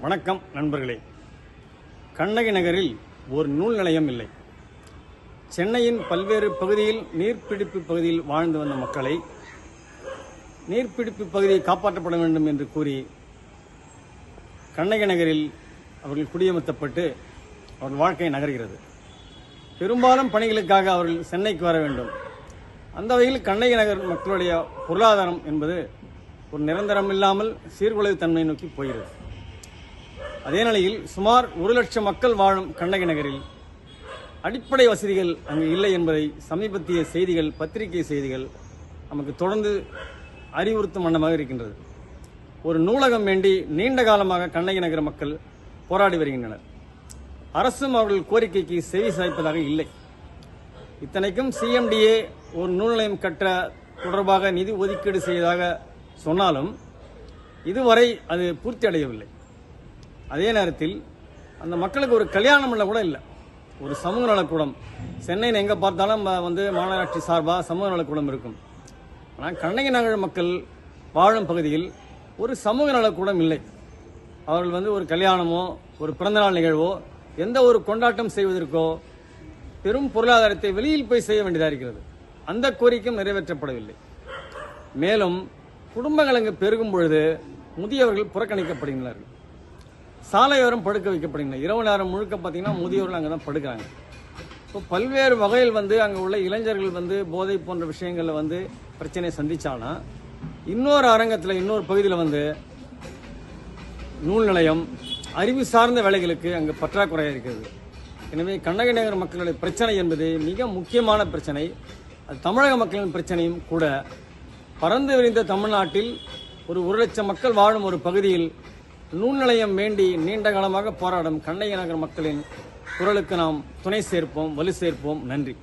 வணக்கம் நண்பர்களே. கண்ணகி நகரில் ஒரு நூல் நிலையம் இல்லை. சென்னையின் பல்வேறு பகுதியில் நீர்ப்பிடிப்பு பகுதியில் வாழ்ந்து வந்த மக்களை நீர்ப்பிடிப்பு பகுதியை காப்பாற்றப்பட வேண்டும் என்று கூறி கண்ணகி நகரில் அவர்கள் குடியமர்த்தப்பட்டு அவர்கள் வாழ்க்கை நகர்கிறது. பெரும்பாலும் பணிகளுக்காக அவர்கள் சென்னைக்கு வர வேண்டும். அந்த வகையில் கண்ணகி நகர் மக்களுடைய பொருளாதாரம் என்பது ஒரு நிரந்தரம் இல்லாமல் சீர்குலைவு தன்மை நோக்கி போகிறது. அதே நிலையில் சுமார் ஒரு லட்சம் மக்கள் வாழும் கண்ணகி நகரில் அடிப்படை வசதிகள் அங்கு இல்லை என்பதை சமீபத்திய செய்திகள் பத்திரிகை செய்திகள் நமக்கு தொடர்ந்து அறிவுறுத்தும் வண்ணமாக இருக்கின்றது. ஒரு நூலகம் வேண்டி நீண்ட காலமாக கண்ணகி நகர மக்கள் போராடி வருகின்றனர். அரசும் அவர்கள் கோரிக்கைக்கு செவி சாய்ப்பதாக இல்லை. இத்தனைக்கும் சிஎம்டிஏ ஒரு நூல் நிலையம் கட்ட தொடர்பாக நிதி ஒதுக்கீடு செய்ததாக சொன்னாலும் இதுவரை அது பூர்த்தி அடையவில்லை அதே நேரத்தில் அந்த மக்களுக்கு ஒரு கல்யாணம் இல்லை கூட இல்லை. ஒரு சமூக நலக்கூடம். சென்னையில் எங்கே பார்த்தாலும் வந்து மாநகராட்சி சார்பாக சமூக நலக்கூடம் இருக்கும். ஆனால் கண்ணகி நகர் மக்கள் வாழும் பகுதியில் ஒரு சமூக நலக்கூடம் இல்லை. அவர்கள் வந்து ஒரு கல்யாணமோ ஒரு பிறந்தநாள் நிகழ்வோ எந்த ஒரு கொண்டாட்டம் செய்வதற்கோ பெரும் பொருளாதாரத்தை வெளியில் போய் செய்ய வேண்டியதாக இருக்கிறது. அந்த கோரிக்கையும் நிறைவேற்றப்படவில்லை. மேலும் குடும்பங்கள் அங்கு பெருகும் பொழுது முதியவர்கள் புறக்கணிக்கப்படுகிறார்கள் சாலையோரம் படுக்க வைக்கப்படுகின்றன. இரவு நேரம் முழுக்க பார்த்தீங்கன்னா முதியோர்கள் அங்கே தான் படுக்கிறாங்க. இப்போ பல்வேறு வகையில் வந்து அங்கே உள்ள இளைஞர்கள் வந்து போதை போன்ற விஷயங்களில் வந்து பிரச்சனையை சந்தித்தாலும் இன்னொரு அரங்கத்தில் இன்னொரு பகுதியில் வந்து நூல் நிலையம் அறிவு சார்ந்த வேலைகளுக்கு அங்கு பற்றாக்குறையாக இருக்கிறது. எனவே கண்ணகி நகர் மக்களுடைய பிரச்சனை என்பது மிக முக்கியமான பிரச்சனை. அது தமிழக மக்களின் பிரச்சனையும் கூட. பறந்து விரிந்த தமிழ்நாட்டில் ஒரு ஒரு லட்சம் மக்கள் வாழும் ஒரு பகுதியில் நூல் நிலையம் வேண்டி நீண்ட காலமாக போராடும் கண்ணகி நகர் மக்களின் குரலுக்கு நாம் துணை சேர்ப்போம் வலு சேர்ப்போம். நன்றி.